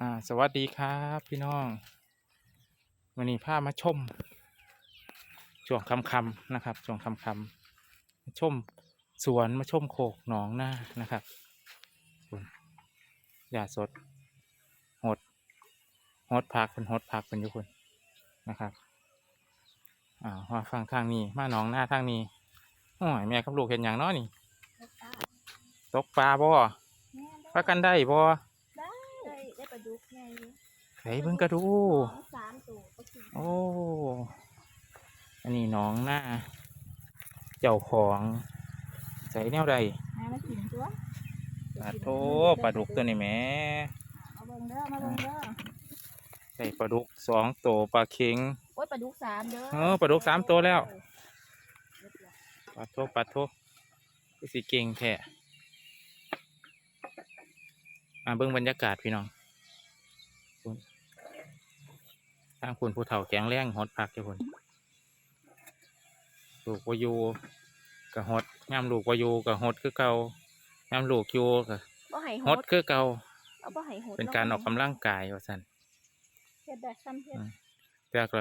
อ่าสวัสดีครับพี่น้องวันนี้พามาชมช่วงคำๆนะครับช่วงคำๆมาชมสวนมาชมโคกหนองหน้านะครับคุณยาสดหดหดพักเป็นหดพักเป็นอยุคุณนะครับอ่ามาฟังทางนี้มาหนองหน้าทางนี้โอ้ยแม่กับลูกเห็นอย่างเน้อนี่ตกปลาบ่ปลากันได้บ่ ได้ได้ปลาดุก ไงไสเบิ่งกระดูสองสามตัวก็กินโอ้ อันนี้น้องหน้า เจ้าของใส่แนวใดหามากินตัวปลาโทปลาดุกตัวนี้แหมเอาเบิ่งเด้อมาเบิ่งเด้อใส่ปลาดุกสองตัวปลาเค็งโอ้ยปลาดุกสามเด้อเออปลาดุกสามตัวแล้วเรียบร้อยปลาโทปลาโทคือสิเก่งแท้มาเบิ่งบรรยากาศพี่น้อง ทางคุณผู้เฒ่าแข็งแรงฮดพักเจ้าคุณลูกวาอยูกับฮดย่ำลูกวาอยูกับฮดคือเก่าย่ำลูกอยูกับบ่ให้ฮหดดคือเก่าเอาบ่ให้หดเป็นการออกกำลังกายว่าสันเฮ็ดได้ซ้ำเฮ็ดอืมแต่ก็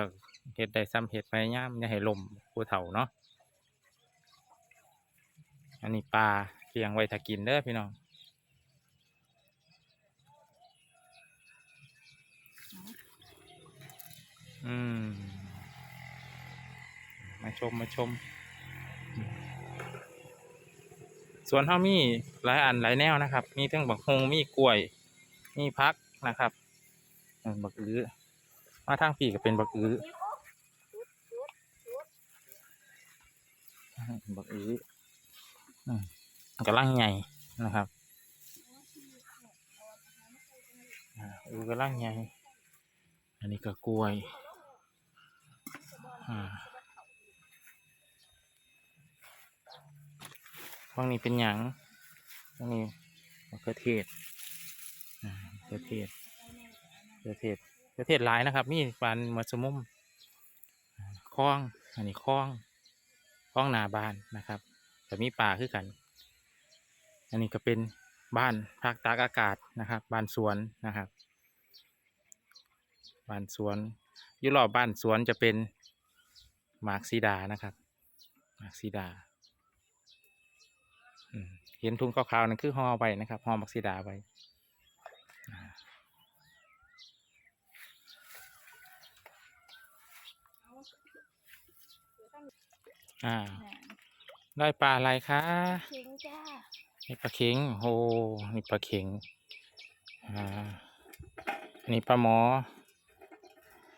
เฮ็ดได้ซ้ำเฮ็ดพยายามอย่าให้ลมผู้เฒ่าเนาะอันนี้ปลาเลี้ยงไว้ถ้ากินเด้อพี่น้อง อืม มาชมมาชม สวนเฮามีหลายอันหลายแนวนะครับ มีทั้งบักฮงมีกล้วย มีพักนะครับบักอื้อมาทางปีก็เป็นบักอื้อบักอื้ออืมกำลังใหญ่นะครับอือกำลังใหญ่อันนี้ก็กล้วย อ่าฝั่งนี้เป็นหยังฝั่งนี้มะเขือเทศอ่ามะเขือเทศเขือเทศเขือเทศหลายนะครับ มีปานมัสมุมอ่าคลอง อันนี้คลองคลองนาบานนะครับแต่มีป่าคือกัน อันนี้ก็เป็นบ้านพักตากอากาศนะครับ บ้านสวนนะครับ บ้านสวนยุรอบบ้านสวนจะเป็น มากซีดานะครับหมากซีดาอืมเห็นทุ่งขาวๆนั่นคือห่อไปนะครับห่อหมากซีดาไปอ่า ได้ปลาอะไรคะเค็งจ้านี่ปลาเข็งโอ้นี่ปลาเข็งอ่านี่ปลาหมอ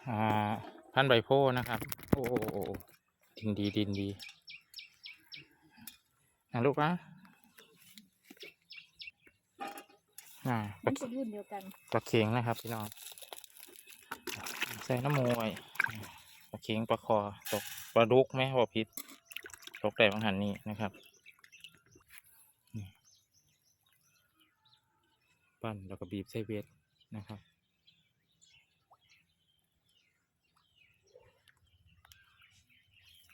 อ่า พันใบโพธิ์นะครับโอ้โอ้โอ้โอ้ดินดีดินดีนะลูกนะอ่าปมัลานจะรุ่นเดียวกันปลาเข็งนะครับพี่น้องใส่น้ำมวยปลาเข็งปลาคอตกปลาดุกไหมว่าพิษตกแต่บางหันนี่นะครับปั้นแล้วก็บีบใส่เวทนะครับ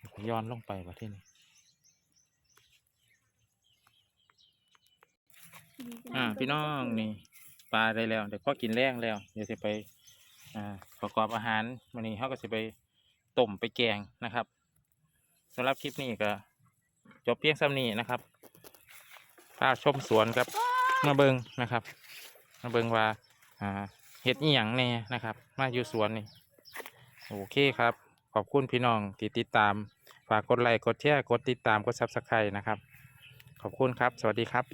แล้วก็ ย้อนลงไปว่าที่นี่อ่า พี่น้องนี่ปลาได้แล้วเดี๋ยวก็กินแรงแล้ว เดี๋ยวจะไป อ่า ประกอบอาหารวันนี้เขาก็จะไปต้มไปแกงนะครับสำหรับคลิปนี้ก็จบเพียงซ้ำนี้นะครับพาชมสวนครับมาเบิงนะครับ มาเบิงว่าอ่าเห็ดอีหยังแน่นะครับ มาอยู่สวนนี่โอเคครับ ขอบคุณพี่น้องที่ติดตาม ฝากกดไลค์กดแชร์กดติดตามกดซับสไครต์นะครับ ขอบคุณครับ สวัสดีครับ